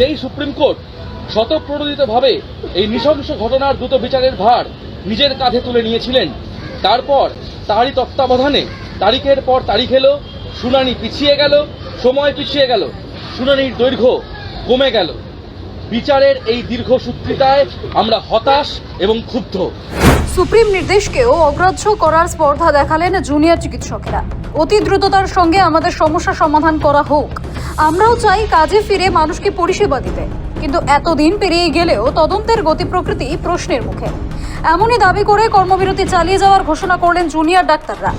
যেই supreme court স্বতঃপ্রণোদিতভাবে এই নৃশংস ঘটনার দ্রুত বিচারের ভার নিজের কাঁধে তুলে নিয়েছিলেন, তারপর তারই তত্ত্বাবধানে তারিখের পর তারিখ এলো, শুনানি পিছিয়ে গেল, সময় পিছিয়ে গেল, শুনানির দৈর্ঘ্য কমে গেল। বিচারের এই দীর্ঘসূত্রিতায় আমরা হতাশ এবং ক্ষুব্ধ। সুপ্রিম নির্দেশকেও অগ্রাহ্য করার স্পর্ধা দেখালেন জুনিয়র চিকিৎসকেরা। অতি দ্রুততার সঙ্গে আমাদের সমস্যা সমাধান করা হোক। আমরাও চাই কাজে ফিরে মানুষকে পরিষেবা দিতে। কিন্তু এতদিন পেরিয়ে গেলেও তদন্তের গতি প্রকৃতি প্রশ্নের মুখে। এমনই দাবি করে কর্মবিরতি চালিয়ে যাওয়ার ঘোষণা করলেন জুনিয়র ডাক্তাররা।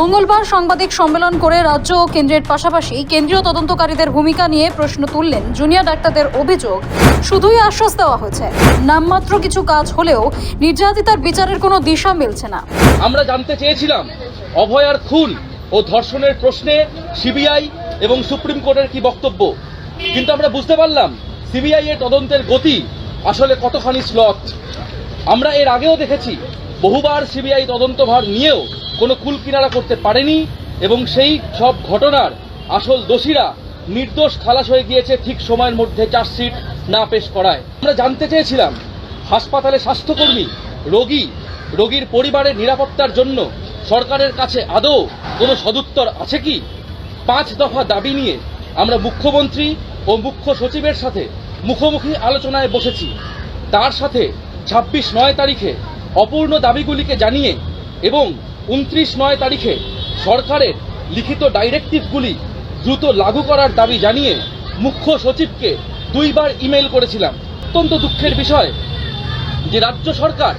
মঙ্গলবার সাংবাদিক সম্মেলন করে রাজ্য ও কেন্দ্রের পাশাপাশি কেন্দ্রীয় তদন্তকারীদের ভূমিকা নিয়ে প্রশ্ন তুললেন জুনিয়র ডাক্তারদের অভিযোগ। শুধুই আশ্বাস দেওয়া হয়েছে। নামমাত্র কিছু কাজ হলেও নির্যাতিতার বিচারের কোনো দিশা মিলছে না। আমরা জানতে চেয়েছিলাম, অভয়ার খুন ও ধর্ষণের প্রশ্নে সিবিআই এবং সুপ্রিম কোর্টের কি বক্তব্য। কিন্তু আমরা বুঝতে পারলাম, সিবিআই এর তদন্তের গতি আসলে কতখানি স্লথ। আমরা এর আগেও দেখেছি, বহুবার সিবিআই তদন্তভার নিয়েও কোনো কুল কিনারা করতে পারেনি এবং সেই সব ঘটনার আসল দোষীরা নির্দোষ খালাস হয়ে গিয়েছে ঠিক সময়ের মধ্যে চার্জশিট না পেশ করায়। আমরা জানতে চেয়েছিলাম, হাসপাতালে স্বাস্থ্যকর্মী, রোগী, রোগীর পরিবারের নিরাপত্তার জন্য সরকারের কাছে আদৌ কোনো সদুত্তর আছে কি? পাঁচ দফা দাবি নিয়ে আমরা মুখ্যমন্ত্রী ও মুখ্য সচিবের সাথে মুখোমুখি আলোচনায় বসেছি। তার সাথে ছাব্বিশ নয় তারিখে অপূর্ণ দাবিগুলিকে জানিয়ে এবং উনত্রিশ নয় তারিখে সরকারের লিখিত ডাইরেক্টিভগুলি দ্রুত লাগু করার দাবি জানিয়ে মুখ্য সচিবকে দুইবার ইমেল করেছিলাম। অত্যন্ত দুঃখের বিষয় যে রাজ্য সরকার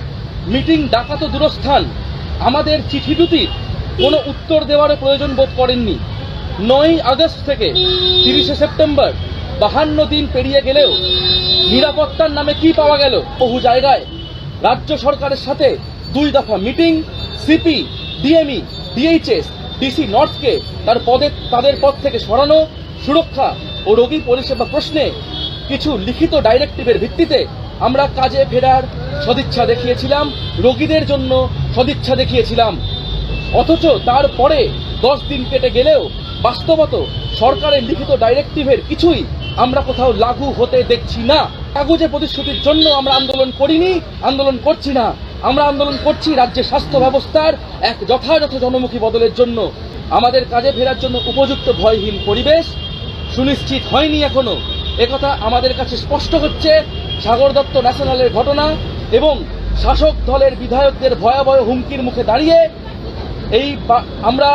মিটিং ডাকাত দূরস্থান আমাদের চিঠি দুটির কোনো উত্তর দেওয়ার প্রয়োজন বোধ করেননি। নয় আগস্ট থেকে তিরিশে সেপ্টেম্বর বাহান্ন দিন পেরিয়ে গেলেও নিরাপত্তার নামে কি পাওয়া গেল বহু জায়গায় রাজ্য সরকারের সাথে দুই দফা meeting CP DME DHS DC নর্থকে তার পদে তাদের পদ থেকে সরানো, সুরক্ষা ও রোগী পরিষেবা প্রশ্নে কিছু লিখিত ডাইরেক্টিভের ভিত্তিতে আমরা কাজে ফেরার সদিচ্ছা দেখিয়েছিলাম, রোগীদের জন্য সদিচ্ছা দেখিয়েছিলাম। অথচ তারপরে দশ দিন কেটে গেলেও বাস্তবত সরকারের লিখিত ডাইরেক্টিভের কিছুই আমরা কোথাও লাগু হতে দেখছি না। কাগজে প্রতিশ্রুতির জন্য আমরা আন্দোলন করিনি, আন্দোলন করছি না। আমরা আন্দোলন করছি রাজ্যের স্বাস্থ্য ব্যবস্থার এক যথাযথ জনমুখী বদলের জন্য। আমাদের কাজে ফেরার জন্য উপযুক্ত ভয়হীন পরিবেশ সুনিশ্চিত হয়নি এখনও। একথা আমাদের কাছে স্পষ্ট হচ্ছে, সাগর দত্ত ন্যাশনালের ঘটনা এবং শাসক দলের বিধায়কদের ভয়াবহ হুমকির মুখে দাঁড়িয়ে এই আমরা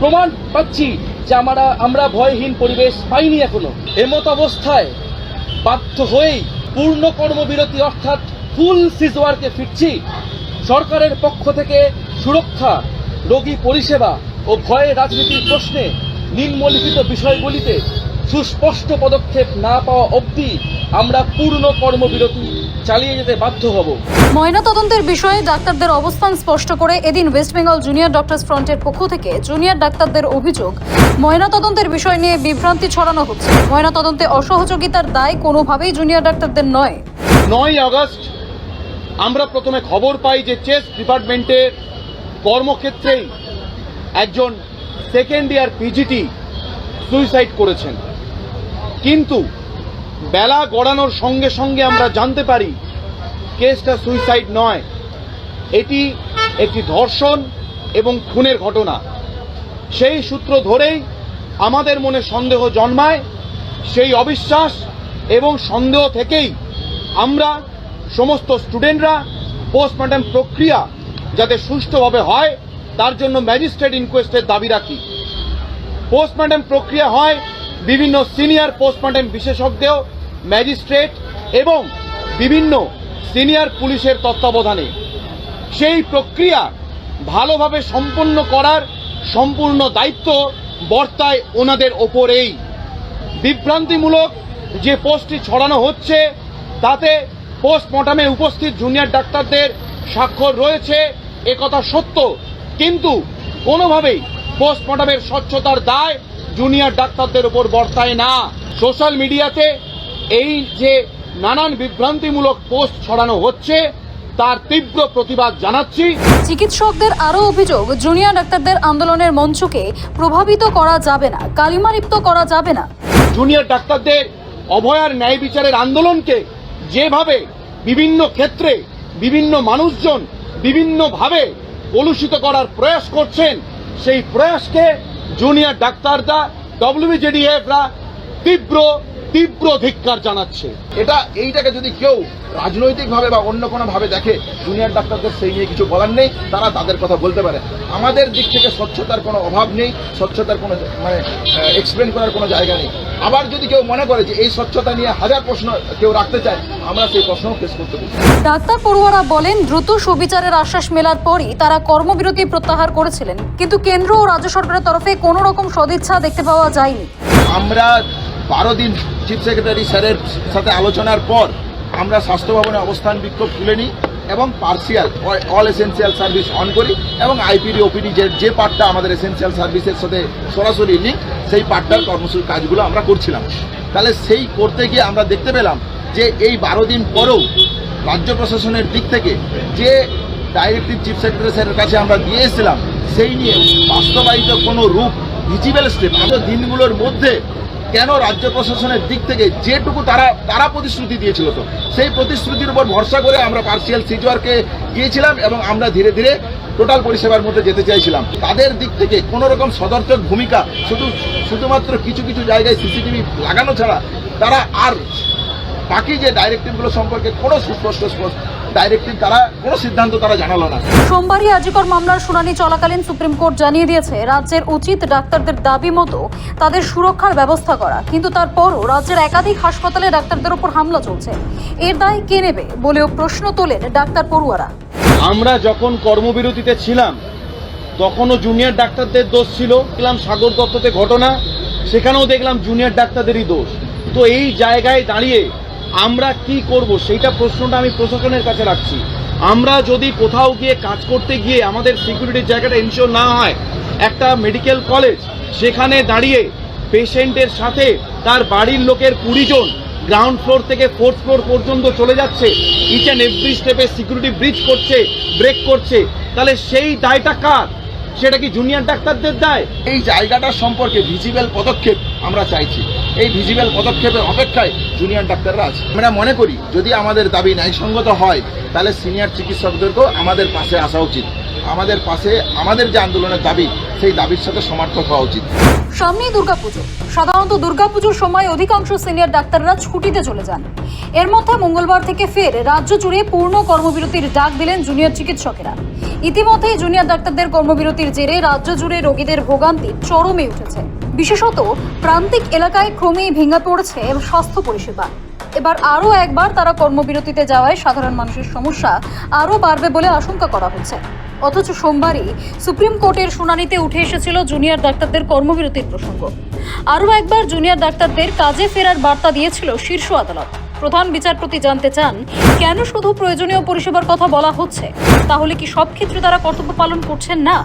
প্রমাণ পাচ্ছি যে আমরা আমরা ভয়হীন পরিবেশ পাইনি এখনও। এমত অবস্থায় বাধ্য হয়েই পূর্ণ কর্মবিরতি অর্থাৎ ফুল সিজওয়ার্কে ফিরছি। সরকারের পক্ষ থেকে সুরক্ষা রোগী পরিষেবা ও ভয়ের রাজনীতির প্রশ্নে নিম্নলিখিত বিষয়গুলিতে সুস্পষ্ট পদক্ষেপ না পাওয়া অবধি আমরা পূর্ণ কর্মবিরতি চালিয়ে যেতে বাধ্য হব। ময়নাতদন্তের বিষয়ে ডাক্তারদের অবস্থান স্পষ্ট করে এদিন ওয়েস্ট বেঙ্গল জুনিয়র ডক্টরস ফ্রন্টের পক্ষ থেকে জুনিয়র ডাক্তারদের অভিযোগ ময়নাতদন্তের বিষয় নিয়ে বিভ্রান্তি ছড়ানো হচ্ছে। ময়নাতদন্তে অসহযোগিতার দায় কোনোভাবেই জুনিয়র ডাক্তারদের নয়। নয় আগস্ট আমরা প্রথমে খবর পাই যে চেস ডিপার্টমেন্টের কর্মক্ষেত্রেই একজন সেকেন্ড ইয়ার পিজিটি সুইসাইড করেছেন। কিন্তু বেলা গড়ানোর সঙ্গে সঙ্গে আমরা জানতে পারি কেসটা সুইসাইড নয়। এটি একটি ধর্ষণ এবং খুনের ঘটনা। সেই সূত্র ধরেই আমাদের মনে সন্দেহ জন্মায়, সেই অবিশ্বাস এবং সন্দেহ থেকেই আমরা সমস্ত স্টুডেন্টরা পোস্টমর্টম প্রক্রিয়া যাতে সুষ্ঠুভাবে হয়, তার জন্য ম্যাজিস্ট্রেট ইনকোয়েস্টের দাবি রাখি। পোস্টমর্টম প্রক্রিয়া হয় বিভিন্ন সিনিয়র পোস্টমর্টম বিশেষজ্ঞ ম্যাজিস্ট্রেট এবং বিভিন্ন সিনিয়র পুলিশের তত্ত্বাবধানে। সেই প্রক্রিয়া ভালোভাবে সম্পন্ন করার সম্পূর্ণ দায়িত্ব বর্তায় ওনাদের ওপরেই। বিভ্রান্তিমূলক যে পোস্টটি ছড়ানো হচ্ছে, তাতে পোস্টমর্টমে উপস্থিত জুনিয়র ডাক্তারদের স্বাক্ষর রয়েছে একথা সত্য। কিন্তু কোনোভাবেই পোস্টমর্টমের স্বচ্ছতার দায় জুনিয়র ডাক্তারদের উপর বর্তায় না। সোশ্যাল মিডিয়াতে এই যে নানান বিভ্রান্তিমূলক পোস্ট ছড়ানো হচ্ছে তার তীব্র প্রতিবাদ জানাচ্ছি। চিকিৎসকদের আরও অভিযোগ জুনিয়র ডাক্তারদের আন্দোলনের মঞ্চকে প্রভাবিত করা যাবে না কালিমালিপ্ত করা যাবে না। জুনিয়র ডাক্তারদের অভয়ার ন্যায় বিচারের আন্দোলনকে যেভাবে বিভিন্ন ক্ষেত্রে বিভিন্ন মানুষজন বিভিন্নভাবে কলুষিত করার প্রয়াস করছেন, সেই প্রয়াসকে জুনিয়র ডাক্তাররা ডব্লিউবিজেডিএফরা তীব্র তীব্র ধিক্কার জানাচ্ছে। এটা এইটাকে যদি কেউ রাজনৈতিকভাবে বা অন্য কোনো ভাবে দেখে জুনিয়র ডাক্তারদের সেই নিয়ে কিছু বলার নেই তারা তাদের কথা বলতে পারে। আমাদের দিক থেকে স্বচ্ছতার কোনো অভাব নেই স্বচ্ছতার কোনো মানে এক্সপ্লেন করার কোনো জায়গা নেই। আবার যদি কেউ মনে করে যে এই স্বচ্ছতা নিয়ে হাজার প্রশ্ন কেউ রাখতে চায় আমরা সেই প্রশ্নও ফেস করতে পারি। ডাক্তার পড়ুয়ারা বলেন দ্রুত সুবিচারের আশ্বাস মেলার পরই তারা কর্মবিরতি প্রত্যাহার করেছিলেন। কিন্তু কেন্দ্র ও রাজ্য সরকারের তরফে কোনো রকম সদিচ্ছা দেখতে পাওয়া যায়নি। আমরা বারো দিন চিফ সেক্রেটারি স্যারের সাথে আলোচনার পর আমরা স্বাস্থ্য ভবনে অবস্থান বিক্ষোভ তুলে নিই এবং partial all essential service on করি এবং আইপিডি ওপিডি যে যে পার্টটা আমাদের এসেন্সিয়াল সার্ভিসের সাথে সরাসরি লিঙ্ক সেই পার্টটার কর্মসূচি কাজগুলো আমরা করছিলাম। তাহলে সেই করতে গিয়ে আমরা দেখতে পেলাম যে এই বারো দিন পরেও রাজ্য প্রশাসনের দিক থেকে যে ডাইরেক্টিভ চিফ সেক্রেটারি স্যারের কাছে আমরা দিয়ে এসেছিলাম সেই নিয়ে বাস্তবায়িত কোনো রূপ ভিজিবল স্টেপ আমাদের দিনগুলোর মধ্যে কেন রাজ্য প্রশাসনের দিক থেকে যেটুকু তারা তারা প্রতিশ্রুতি দিয়েছিল তো, সেই প্রতিশ্রুতির উপর ভরসা করে আমরা পার্সিয়াল সিজুয়ারকে গিয়েছিলাম এবং আমরা ধীরে ধীরে টোটাল পরিষেবার মধ্যে যেতে চাইছিলাম। তাদের দিক থেকে কোনো রকম সদর্থক ভূমিকা, শুধু শুধুমাত্র কিছু কিছু জায়গায় সিসিটিভি লাগানো ছাড়া তারা আর বাকি যে ডাইরেক্টিভগুলো সম্পর্কে কোনো সুস্পষ্ট ডাইরেক্টিভ তারা কোনো সিদ্ধান্ত তারা জানালো না। সোমবারই আজিকর মামলার শুনানি চলাকালীন সুপ্রিম কোর্ট জানিয়ে দিয়েছে রাজ্যের উচিত ডাক্তারদের দাবি মতো তাদের সুরক্ষার ব্যবস্থা করা। কিন্তু তারপরও রাজ্যের একাধিক হাসপাতালে ডাক্তারদের উপর হামলা চলছে। এর দায় কে নেবে বলেও প্রশ্ন তোলেন ডাক্তার পড়ুয়ারা। আমরা যখন কর্মবিরতিতে ছিলাম তখনও জুনিয়র ডাক্তারদের দোষ ছিল। দেখলাম সাগর দত্ততে ঘটনা সেখানেও দেখলাম জুনিয়র ডাক্তারদেরই দোষ। তো এই জায়গায় দাঁড়িয়ে আমরা কি করব? সেইটা প্রশ্নটা আমি প্রশাসনের কাছে রাখছি। আমরা যদি কোথাও গিয়ে কাজ করতে গিয়ে আমাদের সিকিউরিটির জায়গাটা এনশিওর না হয়, একটা মেডিকেল কলেজ সেখানে দাঁড়িয়ে পেশেন্টের সাথে তার বাড়ির লোকের কুড়ি জন গ্রাউন্ড ফ্লোর থেকে ফোর্থ ফ্লোর পর্যন্ত চলে যাচ্ছে ইচ অ্যান্ড এভরি স্টেপে সিকিউরিটি ব্রিজ করছে ব্রেক করছে, তাহলে সেই দায়টা কার? সেটা কি জুনিয়র ডাক্তারদের দায়? এই জায়গাটা সম্পর্কে ভিজিবল পদক্ষেপ আমরা চাইছি। এই ভিজিবল পদক্ষেপের অপেক্ষায় জুনিয়র ডাক্তাররা আছে। আমরা মনে করি, যদি আমাদের দাবি ন্যায়সঙ্গত হয়, তাহলে সিনিয়র চিকিৎসকদেরকেও আমাদের পাশে আসা উচিত। আমাদের পাশে, আমাদের যে আন্দোলনের দাবি, সেই দাবির সাথে সমর্থক হওয়া উচিত। সামনেই দুর্গাপুজো। সাধারণত দুর্গাপুজোর সময় অধিকাংশ সিনিয়র ডাক্তাররা ছুটিতে চলে যান। এর মধ্যে মঙ্গলবার থেকে ফের রাজ্য জুড়ে পূর্ণ কর্মবিরতির ডাক দিলেন জুনিয়র চিকিৎসকেরা। ইতিমধ্যেই জুনিয়র ডাক্তারদের কর্মবিরতির জেরে রাজ্য জুড়ে রোগীদের ভোগান্তি চরমে উঠেছে। বিশেষত প্রান্তিক এলাকায় ক্রমেই ভেঙে পড়ছে স্বাস্থ্য পরিষেবা। এবার আরও একবার তারা কর্মবিরতিতে যাওয়ায় সাধারণ মানুষের সমস্যা আরও বাড়বে বলে আশঙ্কা করা হচ্ছে। অথচ সোমবারই সুপ্রিম কোর্টের শুনানিতে উঠে এসেছিল জুনিয়র ডাক্তারদের কর্মবিরতির প্রসঙ্গ। আরও একবার জুনিয়র ডাক্তারদের কাজে ফেরার বার্তা দিয়েছিল শীর্ষ আদালত। প্রধান বিচারপতি জানতে চান, কেন শুধু প্রয়োজনীয় পরিষেবার কথা বলা হচ্ছে? তাহলে কি সব ক্ষেত্রে তারা কর্তব্য পালন করছেন না?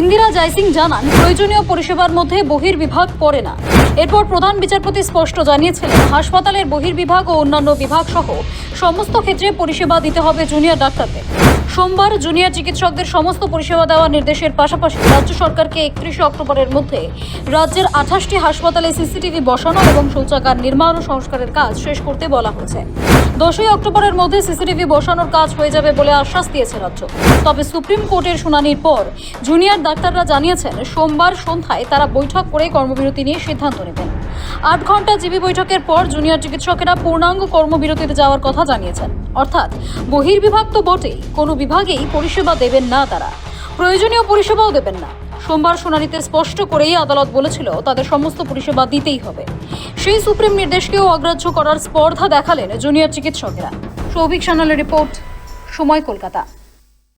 ইন্দিরা জয়সিং জানান, প্রয়োজনীয় পরিষেবার মধ্যে বহির্বিভাগ পড়ে না। এরপর প্রধান বিচারপতি স্পষ্ট জানিয়েছিলেন, হাসপাতালের বহির্বিভাগ ও অন্যান্য বিভাগ সহ সমস্ত ক্ষেত্রে পরিষেবা দিতে হবে জুনিয়র ডাক্তারদের। সোমবার জুনিয়র চিকিৎসকদের সমস্ত পরিষেবা দেওয়ার নির্দেশের পাশাপাশি রাজ্য সরকারকে একত্রিশে অক্টোবরের মধ্যে রাজ্যের আঠাশটি হাসপাতালে সিসিটিভি বসানো এবং শৌচাগার নির্মাণ ও সংস্কারের কাজ শেষ করতে বলা হয়েছে। দশই অক্টোবরের মধ্যে সিসিটিভি বসানোর কাজ হয়ে যাবে বলে আশ্বাস দিয়েছে রাজ্য। তবে সুপ্রিম কোর্টের শুনানির পর জুনিয়র ডাক্তাররা জানিয়েছেন, সোমবার সন্ধ্যায় তারা বৈঠক করে কর্মবিরতি নিয়ে সিদ্ধান্ত নেবেন। আট ঘণ্টা জিবি বৈঠকের পর জুনিয়র চিকিৎসকেরা পূর্ণাঙ্গ কর্মবিরতিতে যাওয়ার কথা জানিয়েছেন। অর্থাৎ বহির্বিভাগ তো বটেই কোনো বিভাগেই পরিষেবা দেবেন না তারা। প্রয়োজনীয় পরিষেবাও দেবেন না। সোমবার শুনানিতে স্পষ্ট করেই আদালত বলেছিল, তাদের সমস্ত পরিষেবা দিতেই হবে। সেই সুপ্রিম নির্দেশকেও অগ্রাহ্য করার স্পর্ধা দেখালেন জুনিয়র চিকিৎসকেরা। সৌভিক সানালের রিপোর্ট, সময় কলকাতা।